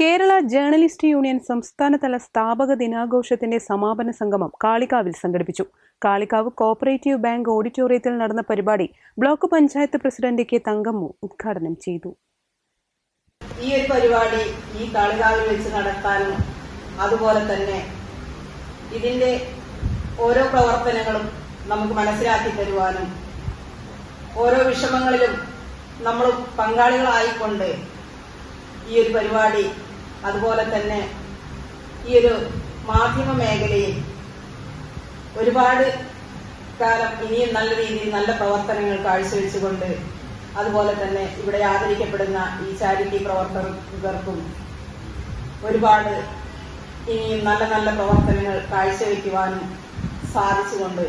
Kerala journalist union സംസ്ഥാനതല സ്ഥാപക ദിനാഘോഷത്തിന്റെ സമാപന സംഗമം കാളികാവിൽ സംഘടിപ്പിച്ചു. കാളികാവ് കോപ്പറേറ്റീവ് ബാങ്ക് ഓഡിറ്റോറിയത്തിൽ നടന്ന പരിപാടി block panchayat president K Thankammu ഉദ്ഘാടനം ചെയ്തു. ഈ ഒരു പരിപാടി ഈ കാളികാവിൽ വെച്ച് നടത്താനും അതുപോലെ തന്നെ ഇതിന്റെ ഓരോ പ്രവർത്തനങ്ങളും നമുക്ക് മനസ്സിലാക്കി തരുവാനും ഓരോ വിഷമങ്ങളിലും നമ്മൾ പങ്കാളികളായിക്കൊണ്ട് ഈ ഒരു പരിപാടി അതുപോലെ തന്നെ ഈ ഒരു മാധ്യമ മേഖലയിൽ ഒരുപാട് കാലം ഇനിയും നല്ല രീതിയിൽ നല്ല പ്രവർത്തനങ്ങൾ കാഴ്ചവെച്ചുകൊണ്ട് അതുപോലെ തന്നെ ഇവിടെ ആദരിക്കപ്പെടുന്ന ഈ ചാരിറ്റി പ്രവർത്തകർക്കും ഒരുപാട് ഇനിയും നല്ല നല്ല പ്രവർത്തനങ്ങൾ കാഴ്ചവെക്കുവാനും സാധിച്ചുകൊണ്ട്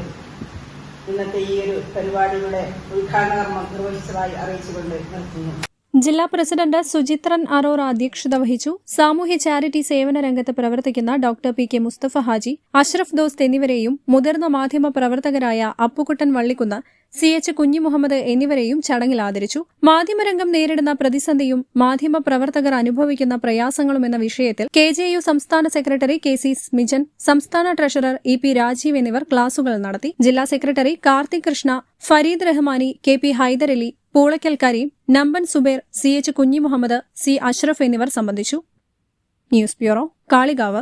ഇന്നത്തെ ഈ ഒരു പരിപാടിയുടെ ഉദ്ഘാടന കർമ്മം നിർവഹിച്ചതായി അറിയിച്ചുകൊണ്ട് നിർത്തുന്നു. ജില്ലാ പ്രസിഡന്റ് സുചിത്രൻ അറോറ അധ്യക്ഷത വഹിച്ചു. സാമൂഹ്യ ചാരിറ്റി സേവന രംഗത്ത് പ്രവർത്തിക്കുന്ന doctor P K Mustafa Haji Ashraf Dost എന്നിവരെയും മുതിർന്ന മാധ്യമ പ്രവർത്തകരായ അപ്പുകുട്ടൻ വള്ളിക്കുന്ന് സി എച്ച് കുഞ്ഞിമുഹമ്മദ് എന്നിവരെയും ചടങ്ങിൽ ആദരിച്ചു. മാധ്യമരംഗം നേരിടുന്ന പ്രതിസന്ധിയും മാധ്യമ പ്രവർത്തകർ അനുഭവിക്കുന്ന പ്രയാസങ്ങളും എന്ന വിഷയത്തിൽ കെ ജെ യു സംസ്ഥാന സെക്രട്ടറി കെ സി സ്മിജൻ സംസ്ഥാന ട്രഷറർ ഇ പി രാജീവ് എന്നിവർ ക്ലാസുകൾ നടത്തി. ജില്ലാ secretary Karthik Krishna Fareed Rahmani K P Hyderali Poolakkal Kareem Namban Zuber C H Kunhimuhammad C Ashraf എന്നിവർ സംബന്ധിച്ചു. News bureau Kalikavu.